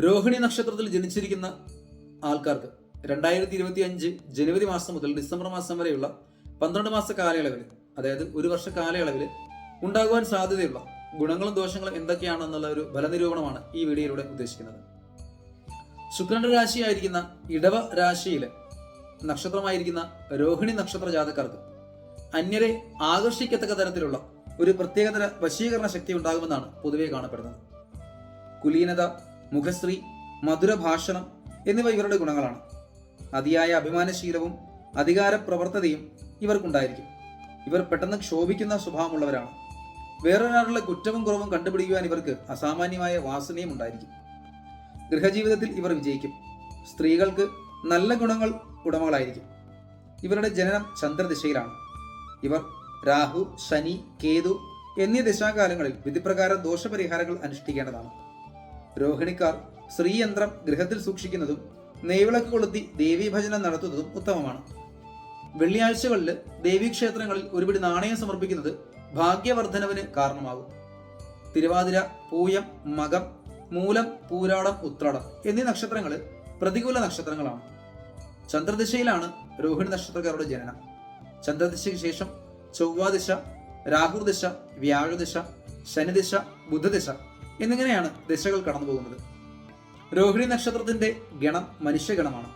രോഹിണി നക്ഷത്രത്തിൽ ജനിച്ചിരിക്കുന്ന ആൾക്കാർക്ക് രണ്ടായിരത്തി ഇരുപത്തി അഞ്ച് ജനുവരി മാസം മുതൽ ഡിസംബർ മാസം വരെയുള്ള പന്ത്രണ്ട് മാസ കാലയളവിൽ അതായത് ഒരു വർഷ കാലയളവിൽ ഉണ്ടാകുവാൻ സാധ്യതയുള്ള ഗുണങ്ങളും ദോഷങ്ങളും എന്തൊക്കെയാണെന്നുള്ള ഒരു ഫലനിരൂപണമാണ് ഈ വീഡിയോയിലൂടെ ഉദ്ദേശിക്കുന്നത്. ശുക്രന്റെ രാശിയായിരിക്കുന്ന ഇടവ രാശിയിലെ നക്ഷത്രമായിരിക്കുന്ന രോഹിണി നക്ഷത്ര ജാതക്കാർക്ക് അന്യരെ ആകർഷിക്കത്തക്ക തരത്തിലുള്ള ഒരു പ്രത്യേകതര വശീകരണ ശക്തി ഉണ്ടാകുമെന്നാണ് പൊതുവെ കാണപ്പെടുന്നത്. കുലീനത മുഖശ്രീ മധുരഭാഷണം എന്നിവ ഇവരുടെ ഗുണങ്ങളാണ്. അതിയായ അഭിമാനശീലവും അധികാര പ്രവർത്തതയും ഇവർക്കുണ്ടായിരിക്കും. ഇവർ പെട്ടെന്ന് ക്ഷോഭിക്കുന്ന സ്വഭാവമുള്ളവരാണ്. വേറൊരാളുടെ കുറ്റവും കുറവും കണ്ടുപിടിക്കുവാൻ ഇവർക്ക് അസാമാന്യമായ വാസനയും ഉണ്ടായിരിക്കും. ഗൃഹജീവിതത്തിൽ ഇവർ വിജയിക്കും. സ്ത്രീകൾക്ക് നല്ല ഗുണങ്ങൾ ഉടമകളായിരിക്കും. ഇവരുടെ ജനനം ചന്ദ്രദിശയിലാണ്. ഇവർ രാഹു ശനി കേതു എന്നീ ദശാകാലങ്ങളിൽ വിധിപ്രകാരം ദോഷപരിഹാരങ്ങൾ അനുഷ്ഠിക്കേണ്ടതാണ്. രോഹിണിക്കാർ ശ്രീയന്ത്രം ഗൃഹത്തിൽ സൂക്ഷിക്കുന്നതും നെയ്വിളക്ക് കൊളുത്തി ദേവീഭജനം നടത്തുന്നതും ഉത്തമമാണ്. വെള്ളിയാഴ്ചകളിൽ ദേവീക്ഷേത്രങ്ങളിൽ ഒരുപിടി നാണയം സമർപ്പിക്കുന്നത് ഭാഗ്യവർദ്ധനവിന് കാരണമാകും. തിരുവാതിര പൂയം മകം മൂലം പൂരാടം ഉത്രാടം എന്നീ നക്ഷത്രങ്ങൾ പ്രതികൂല നക്ഷത്രങ്ങളാണ്. ചന്ദ്രദിശയിലാണ് രോഹിണി നക്ഷത്രക്കാരുടെ ജനനം. ചന്ദ്രദിശയ്ക്ക് ശേഷം ചൊവ്വാദിശ രാഹുർദിശ വ്യാഴദിശ ശനിദിശ ബുധദിശ എന്നിങ്ങനെയാണ് ദശകൾ കടന്നു പോകുന്നത്. രോഹിണി നക്ഷത്രത്തിന്റെ ഗണം മനുഷ്യഗണമാണ്.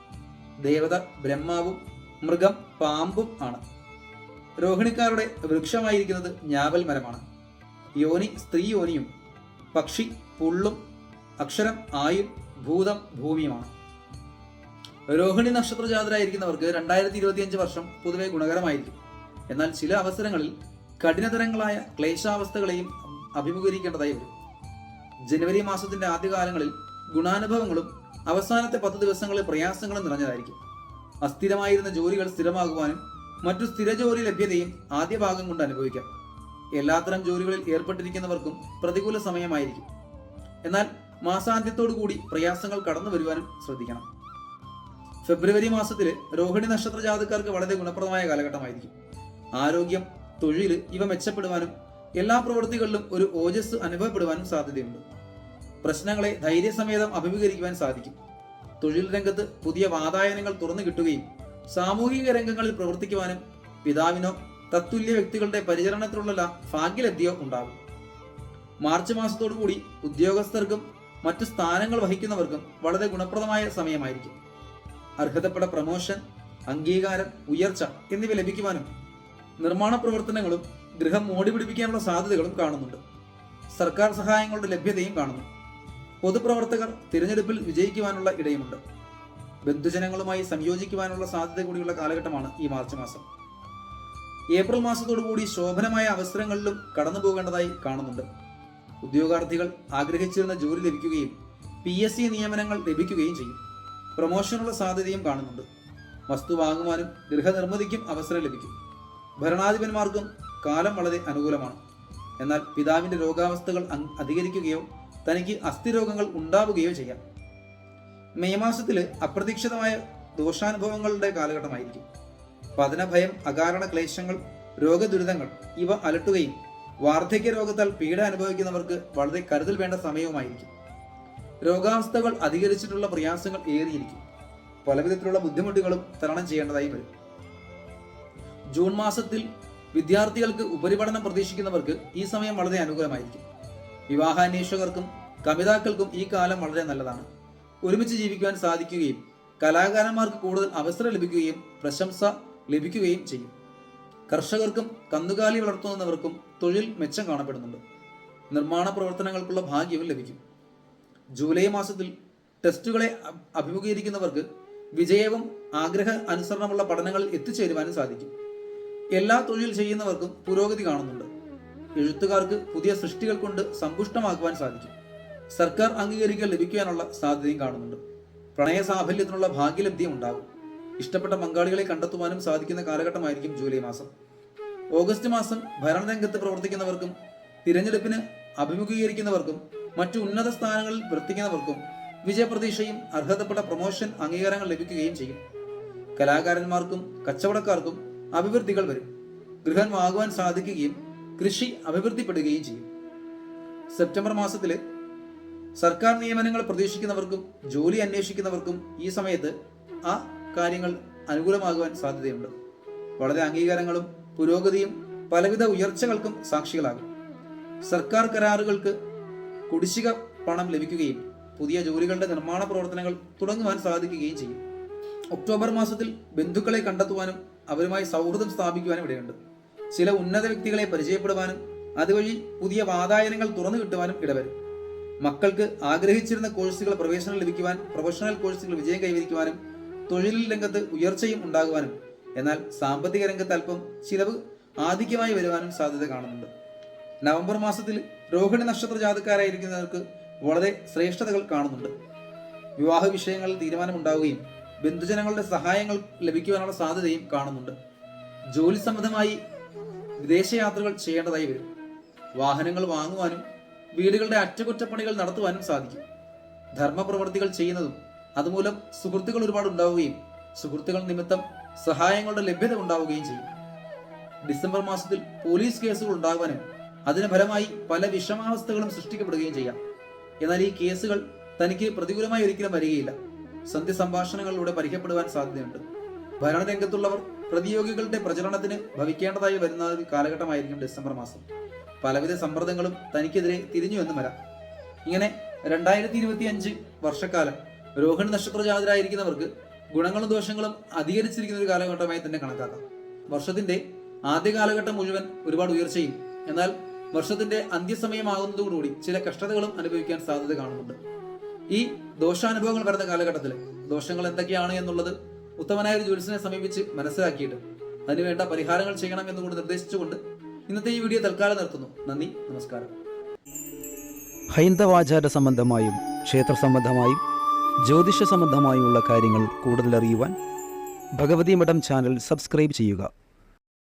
ദേവത ബ്രഹ്മാവും മൃഗം പാമ്പും ആണ്. രോഹിണിക്കാരുടെ വൃക്ഷമായിരിക്കുന്നത് ഞാവൽ മരമാണ്. യോനി സ്ത്രീ യോനിയും പക്ഷി പുള്ളും അക്ഷരം ആയും ഭൂതം ഭൂമിയുമാണ്. രോഹിണി നക്ഷത്ര ജാതരായിരിക്കുന്നവർക്ക് രണ്ടായിരത്തി ഇരുപത്തിയഞ്ച് വർഷം പൊതുവെ ഗുണകരമായിരിക്കും. എന്നാൽ ചില അവസരങ്ങളിൽ കഠിനതരങ്ങളായ ക്ലേശാവസ്ഥകളെയും അഭിമുഖീകരിക്കേണ്ടതായി വരും. ജനുവരി മാസത്തിന്റെ ആദ്യകാലങ്ങളിൽ ഗുണാനുഭവങ്ങളും അവസാനത്തെ പത്ത് ദിവസങ്ങളിൽ പ്രയാസങ്ങളും നിറഞ്ഞതായിരിക്കും. അസ്ഥിരമായിരുന്ന ജോലികൾ സ്ഥിരമാകുവാനും മറ്റു സ്ഥിര ജോലി ലഭ്യതയും ആദ്യ ഭാഗം കൊണ്ട് അനുഭവിക്കാം. എല്ലാത്തരം ജോലികളിൽ ഏർപ്പെട്ടിരിക്കുന്നവർക്കും പ്രതികൂല സമയമായിരിക്കും. എന്നാൽ മാസാന്ത്യത്തോടു കൂടി പ്രയാസങ്ങൾ കടന്നു വരുവാനും ശ്രദ്ധിക്കണം. ഫെബ്രുവരി മാസത്തിൽ രോഹിണി നക്ഷത്ര ജാതക്കാർക്ക് വളരെ ഗുണപ്രദമായ കാലഘട്ടമായിരിക്കും. ആരോഗ്യം തൊഴിൽ ഇവ മെച്ചപ്പെടുവാനും എല്ലാ പ്രവൃത്തികളിലും ഒരു ഓജസ് അനുഭവപ്പെടുവാനും സാധ്യതയുണ്ട്. പ്രശ്നങ്ങളെ ധൈര്യസമേതം അഭിമുഖീകരിക്കുവാൻ സാധിക്കും. തൊഴിൽ രംഗത്ത് പുതിയ വാതായനങ്ങൾ തുറന്നു കിട്ടുകയും സാമൂഹിക രംഗങ്ങളിൽ പ്രവർത്തിക്കുവാനും പിതാവിനോ തത്തുല്യ വ്യക്തികളുടെ പരിചരണത്തിലുള്ള ഭാഗ്യലബ്ധിയോ ഉണ്ടാകും. മാർച്ച് മാസത്തോടു കൂടി ഉദ്യോഗസ്ഥർക്കും മറ്റു സ്ഥാനങ്ങൾ വഹിക്കുന്നവർക്കും വളരെ ഗുണപ്രദമായ സമയമായിരിക്കും. അർഹതപ്പെട്ട പ്രമോഷൻ അംഗീകാരം ഉയർച്ച എന്നിവ ലഭിക്കുവാനും നിർമ്മാണ പ്രവർത്തനങ്ങളും ഗൃഹം മോടി പിടിപ്പിക്കാനുള്ള സാധ്യതകളും കാണുന്നുണ്ട്. സർക്കാർ സഹായങ്ങളുടെ ലഭ്യതയും കാണുന്നു. പൊതുപ്രവർത്തകർ തിരഞ്ഞെടുപ്പിൽ വിജയിക്കുവാനുള്ള ഇടയുമുണ്ട്. ബന്ധുജനങ്ങളുമായി സംയോജിക്കുവാനുള്ള സാധ്യത കൂടിയുള്ള കാലഘട്ടമാണ് ഈ മാർച്ച് മാസം. ഏപ്രിൽ മാസത്തോടുകൂടി ശോഭനമായ അവസരങ്ങളിലും കടന്നു പോകേണ്ടതായി കാണുന്നുണ്ട്. ഉദ്യോഗാർത്ഥികൾ ആഗ്രഹിച്ചിരുന്ന ജോലി ലഭിക്കുകയും പി എസ് സി നിയമനങ്ങൾ ലഭിക്കുകയും ചെയ്യും. പ്രൊമോഷനുള്ള സാധ്യതയും കാണുന്നുണ്ട്. വസ്തു വാങ്ങുവാനും ഗൃഹനിർമ്മിതിക്കും അവസരം ലഭിക്കും. ഭരണാധിപന്മാർക്കും കാലം വളരെ അനുകൂലമാണ്. എന്നാൽ പിതാവിന്റെ രോഗാവസ്ഥകൾ അധികരിക്കുകയോ തനിക്ക് അസ്ഥിരോഗങ്ങൾ ഉണ്ടാവുകയോ ചെയ്യാം. മെയ് മാസത്തിൽ അപ്രതീക്ഷിതമായ ദോഷാനുഭവങ്ങളുടെ കാലഘട്ടമായിരിക്കും. പതനഭയം അകാരണ ക്ലേശങ്ങൾ രോഗദുരിതങ്ങൾ ഇവ അലട്ടുകയും വാർദ്ധക്യ രോഗത്താൽ പീഡ അനുഭവിക്കുന്നവർക്ക് വളരെ കരുതൽ വേണ്ട സമയവുമായിരിക്കും. രോഗാവസ്ഥകൾ അധികരിച്ചിട്ടുള്ള പ്രയാസങ്ങൾ ഏറിയിരിക്കും. പലവിധത്തിലുള്ള ബുദ്ധിമുട്ടുകളും തരണം ചെയ്യേണ്ടതായി വരും. ജൂൺ മാസത്തിൽ വിദ്യാർത്ഥികൾക്ക് ഉപരിപഠനം പ്രതീക്ഷിക്കുന്നവർക്ക് ഈ സമയം വളരെ അനുകൂലമായിരിക്കും. വിവാഹാന്വേഷകർക്കും കവിതാക്കൾക്കും ഈ കാലം വളരെ നല്ലതാണ്. ഒരുമിച്ച് ജീവിക്കുവാൻ സാധിക്കുകയും കലാകാരന്മാർക്ക് കൂടുതൽ അവസരം ലഭിക്കുകയും പ്രശംസ ലഭിക്കുകയും ചെയ്യും. കർഷകർക്കും കന്നുകാലി വളർത്തുന്നവർക്കും തൊഴിൽ മെച്ചം കാണപ്പെടുന്നുണ്ട്. നിർമ്മാണ പ്രവർത്തനങ്ങൾക്കുള്ള ഭാഗ്യവും ലഭിക്കും. ജൂലൈ മാസത്തിൽ ടെസ്റ്റുകളെ അഭിമുഖീകരിക്കുന്നവർക്ക് വിജയവും ആഗ്രഹ അനുസരണമുള്ള പഠനങ്ങളിൽ എത്തിച്ചേരുവാനും സാധിക്കും. എല്ലാ തൊഴിൽ ചെയ്യുന്നവർക്കും പുരോഗതി കാണുന്നുണ്ട്. എഴുത്തുകാർക്ക് പുതിയ സൃഷ്ടികൾ കൊണ്ട് സമ്പുഷ്ടമാക്കുവാൻ സാധിക്കും. സർക്കാർ അംഗീകരിക്കൽ ലഭിക്കാനുള്ള സാധ്യതയും കാണുന്നുണ്ട്. പ്രണയ സാഫല്യത്തിനുള്ള ഭാഗ്യലബ്ധിയും ഉണ്ടാകും. ഇഷ്ടപ്പെട്ട പങ്കാളികളെ കണ്ടെത്തുവാനും സാധിക്കുന്ന കാലഘട്ടമായിരിക്കും ജൂലൈ മാസം. ഓഗസ്റ്റ് മാസം ഭരണരംഗത്ത് പ്രവർത്തിക്കുന്നവർക്കും തിരഞ്ഞെടുപ്പിന് അഭിമുഖീകരിക്കുന്നവർക്കും മറ്റു ഉന്നത സ്ഥാനങ്ങളിൽ പ്രവർത്തിക്കുന്നവർക്കും വിജയപ്രതീക്ഷയും അർഹതപ്പെട്ട പ്രൊമോഷൻ അംഗീകാരങ്ങൾ ലഭിക്കുകയും ചെയ്യും. കലാകാരന്മാർക്കും കച്ചവടക്കാർക്കും അഭിവൃദ്ധികൾ വരും. ഗൃഹം വാങ്ങുവാൻ സാധിക്കുകയും കൃഷി അഭിവൃദ്ധിപ്പെടുകയും ചെയ്യും. സെപ്റ്റംബർ മാസത്തിൽ സർക്കാർ നിയമനങ്ങൾ പ്രതീക്ഷിക്കുന്നവർക്കും ജോലി അന്വേഷിക്കുന്നവർക്കും ഈ സമയത്ത് ആ കാര്യങ്ങൾ അനുകൂലമാകുവാൻ സാധ്യതയുണ്ട്. വളരെ അംഗീകാരങ്ങളും പുരോഗതിയും പലവിധ ഉയർച്ചകൾക്കും സാക്ഷികളാകും. സർക്കാർ കരാറുകൾക്ക് കുടിശ്ശിക പണം ലഭിക്കുകയും പുതിയ ജോലികളുടെ നിർമ്മാണ പ്രവർത്തനങ്ങൾ തുടങ്ങുവാൻ സാധിക്കുകയും ചെയ്യും. ഒക്ടോബർ മാസത്തിൽ ബന്ധുക്കളെ കണ്ടെത്തുവാനും അവരുമായി സൗഹൃദം സ്ഥാപിക്കുവാനും ഇടയുണ്ട്. ചില ഉന്നത വ്യക്തികളെ പരിചയപ്പെടുവാനും അതുവഴി പുതിയ വാതായനങ്ങൾ തുറന്നു കിട്ടുവാനും ഇടവരും. മക്കൾക്ക് ആഗ്രഹിച്ചിരുന്ന കോഴ്സുകൾ പ്രവേശനം ലഭിക്കുവാൻ പ്രൊഫഷണൽ കോഴ്സുകൾ വിജയം കൈവരിക്കുവാനും തൊഴിൽ രംഗത്ത് ഉയർച്ചയും ഉണ്ടാകുവാനും എന്നാൽ സാമ്പത്തിക രംഗത്ത് അല്പം ചിലവ് ആധികമായി വരുവാനും സാധ്യത കാണുന്നുണ്ട്. നവംബർ മാസത്തിൽ രോഹിണി നക്ഷത്ര ജാതക്കാരായിരിക്കുന്നവർക്ക് വളരെ ശ്രേഷ്ഠതകൾ കാണുന്നുണ്ട്. വിവാഹ വിഷയങ്ങളിൽ തീരുമാനമുണ്ടാവുകയും ബന്ധുജനങ്ങളുടെ സഹായങ്ങൾ ലഭിക്കുവാനുള്ള സാധ്യതയും കാണുന്നുണ്ട്. ജോലി സംബന്ധമായി വിദേശയാത്രകൾ ചെയ്യേണ്ടതായി വരും. വാഹനങ്ങൾ വാങ്ങുവാനും വീടുകളുടെ അറ്റകുറ്റപ്പണികൾ നടത്തുവാനും സാധിക്കും. ധർമ്മപ്രവർത്തികൾ ചെയ്യുന്നതും അതുമൂലം സുഹൃത്തുക്കൾ ഒരുപാട് ഉണ്ടാവുകയും സുഹൃത്തുക്കൾ നിമിത്തം സഹായങ്ങളുടെ ലഭ്യത ഉണ്ടാവുകയും ചെയ്യും. ഡിസംബർ മാസത്തിൽ പോലീസ് കേസുകൾ ഉണ്ടാകാനും അതിന് ഫലമായി പല വിഷമാവസ്ഥകളും സൃഷ്ടിക്കപ്പെടുകയും ചെയ്യാം. എന്നാൽ ഈ കേസുകൾ തനിക്ക് പ്രതികൂലമായി ഒരിക്കലും വരികയില്ല. സന്ധ്യ സംഭാഷണങ്ങളിലൂടെ പരിഹപ്പെടുവാൻ സാധ്യതയുണ്ട്. ഭരണരംഗത്തുള്ളവർ പ്രതിയോഗികളുടെ പ്രചരണത്തിന് ഭവിക്കേണ്ടതായി വരുന്ന കാലഘട്ടമായിരിക്കും ഡിസംബർ മാസം. പലവിധ സമ്മർദ്ദങ്ങളും തനിക്കെതിരെ തിരിഞ്ഞു എന്നും വരാം ഇങ്ങനെ രണ്ടായിരത്തി ഇരുപത്തി അഞ്ച് വർഷക്കാലം രോഹിണി നക്ഷത്ര ജാതരായിരിക്കുന്നവർക്ക് ഗുണങ്ങളും ദോഷങ്ങളും അധികരിച്ചിരിക്കുന്ന ഒരു കാലഘട്ടമായി തന്നെ കണക്കാക്കാം. വർഷത്തിന്റെ ആദ്യ കാലഘട്ടം മുഴുവൻ ഒരുപാട് ഉയർച്ചയും എന്നാൽ വർഷത്തിന്റെ അന്ത്യസമയമാകുന്നതോടുകൂടി ചില കഷ്ടതകളും അനുഭവിക്കാൻ സാധ്യത കാണുന്നുണ്ട്. ഈ ദോഷാനുഭവങ്ങൾ വരുന്ന കാലഘട്ടത്തിൽ ദോഷങ്ങൾ എന്തൊക്കെയാണ് എന്നുള്ളത് ഉത്തമനായ ഒരു ജ്യോത്സ്യനെ സമീപിച്ച് മനസ്സിലാക്കിയിട്ട് അതിനുവേണ്ട പരിഹാരങ്ങൾ ചെയ്യണം എന്നുകൂടി നിർദ്ദേശിച്ചുകൊണ്ട് ഇന്നത്തെ ഈ വീഡിയോ തൽക്കാലം നിർത്തുന്നു. നന്ദി നമസ്കാരം. ഹൈന്ദവാചാര സംബന്ധമായും ക്ഷേത്ര സംബന്ധമായും ജ്യോതിഷ സംബന്ധമായുമുള്ള കാര്യങ്ങൾ കൂടുതൽ അറിയുവാൻ ഭഗവതി മഠം ചാനൽ സബ്സ്ക്രൈബ് ചെയ്യുക.